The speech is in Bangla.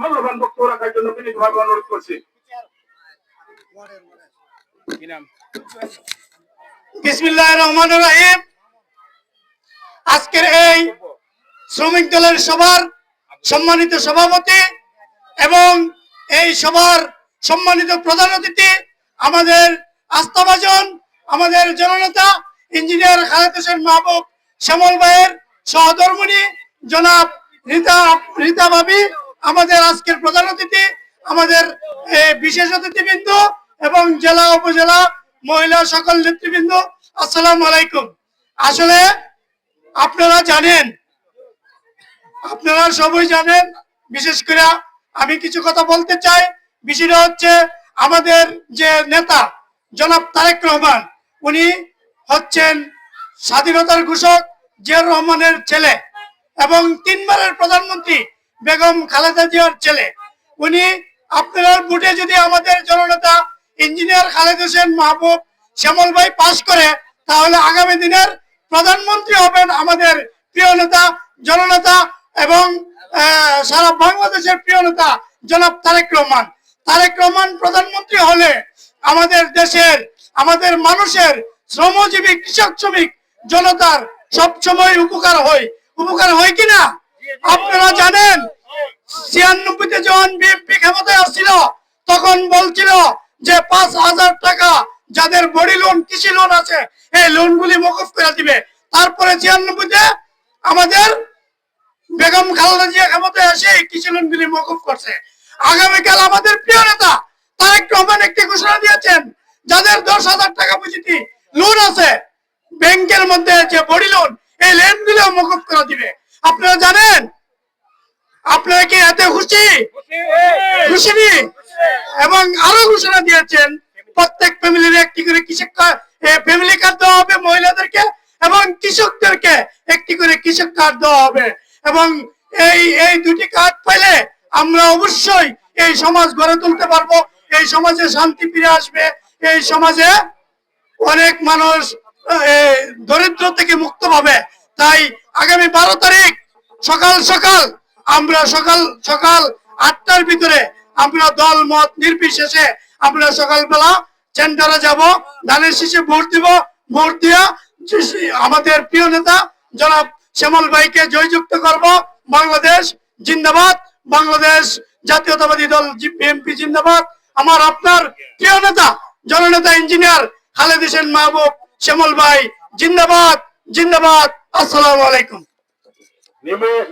মূল্যবান বক্তব্য রাখার জন্য বিনীতভাবে অনুরোধ করছি। বিসমিল্লাহ রহমান রাহিম। আজকের এই শ্রমিক দলের সভার সম্মানিত সভাপতি এবং এই সভার সম্মানিত প্রধান অতিথি আমাদের আস্থাভাজন আমাদের জননেতা ইঞ্জিনিয়ার খালেদ হোসেন মাহবুব শ্যামল ভাইয়ের সহধর্মণী জনাব রীতা রীতা ভাবি আমাদের আজকের প্রধান অতিথি, আমাদের বিশেষ অতিথিবৃন্দ এবং জেলা, উপজেলা মহিলা সকল নেতৃবৃন্দ, আসসালামু আলাইকুম। আসলে আপনারা জানেন, আপনারা সবই জানেন, বিশেষ করে আমি কিছু কথা বলতে চাই। বিষয়টা হচ্ছে আমাদের যে নেতা, জনাব তারেক রহমান, উনি হচ্ছেন স্বাধীনতার ঘোষক জিয়াউর রহমানের ছেলে এবং তিনবারের প্রধানমন্ত্রী। বেগম খালেদা জিয়ার ছেলে। উনি আপনার বুটে যদি আমাদের জননেতা ইঞ্জিনিয়ার খালেদ হোসেন মাহবুব শ্যামল ভাই পাশ করে, তাহলে আগামী দিনের প্রধানমন্ত্রী হবেন আমাদের প্রিয় নেতা, জননেতা এবং সারা বাংলাদেশের প্রিয় নেতা জনাব তারেক রহমান। তারেক রহমান প্রধানমন্ত্রী হলে আমাদের দেশের, আমাদের মানুষের শ্রমজীবী, কৃষক শ্রমিক জনতার সব সময় উপকার হয়। উপকার হয় কিনা? আপনারা জানেন ছিয়ানব্বইতে যখন বিএনপি ক্ষমতায় আসছিল, তখন বলছিল যে পাঁচ হাজার টাকা যাদের বড়ি লোন কৃষি লোন আছে, এই লোনগুলি মকুফ করে দিবে। তারপরে ছিয়ানব্বইতে আমাদের বেগম খালেদা জিয়া ক্ষমতায় এসে এই কৃষি লোনগুলি মকুফ করছে। আগামীকাল আমাদের প্রিয় নেতা তারেক রহমান একটি ঘোষণা দিয়েছেন, যাদের দশ হাজার টাকা পুঁজিটি লোন আছে ব্যাংকের মধ্যে যে বড়ি লোন এই লোনগুলো মকুফ করে দিবে। আপনারা জানেন আপনারা কি এতে খুশি? খুশি? এবং আরও ঘোষণা দিয়েছেন, প্রত্যেক ফ্যামিলির একটি করে কৃষক ফ্যামিলি কার্ড দেওয়া হবে মহিলাদেরকে এবং কৃষকদেরকে একটি করে কৃষক কার্ড দেওয়া হবে। এবং এই এই দুটি কার্ড পেলে আমরা অবশ্যই এই সমাজ গড়ে তুলতে পারব। এই সমাজে শান্তি ফিরে আসবে। এই সমাজে অনেক মানুষ দরিদ্র থেকে মুক্ত পাবে। তাই আগামী বারো তারিখ সকাল সকাল আমরা সকাল সকাল আটটার ভিতরে আমরা দল, মত, নির্বিশেষে আমরা সকালবেলা সেন্টারে যাব। ধানের শীষে ভোট দিব, ভোট দিয়া আমাদের প্রিয় নেতা জনাব শ্যামল ভাইকে জয়যুক্ত করব। বাংলাদেশ জিন্দাবাদ, বাংলাদেশ জাতীয়তাবাদী দল, বিএনপি জিন্দাবাদ। আমার আপনার প্রিয় নেতা, জননেতা, ইঞ্জিনিয়ার খালেদ হোসেন মাহবুব শ্যামল ভাই, জিন্দাবাদ জিন্দাবাদ। আসসালামু আলাইকুম।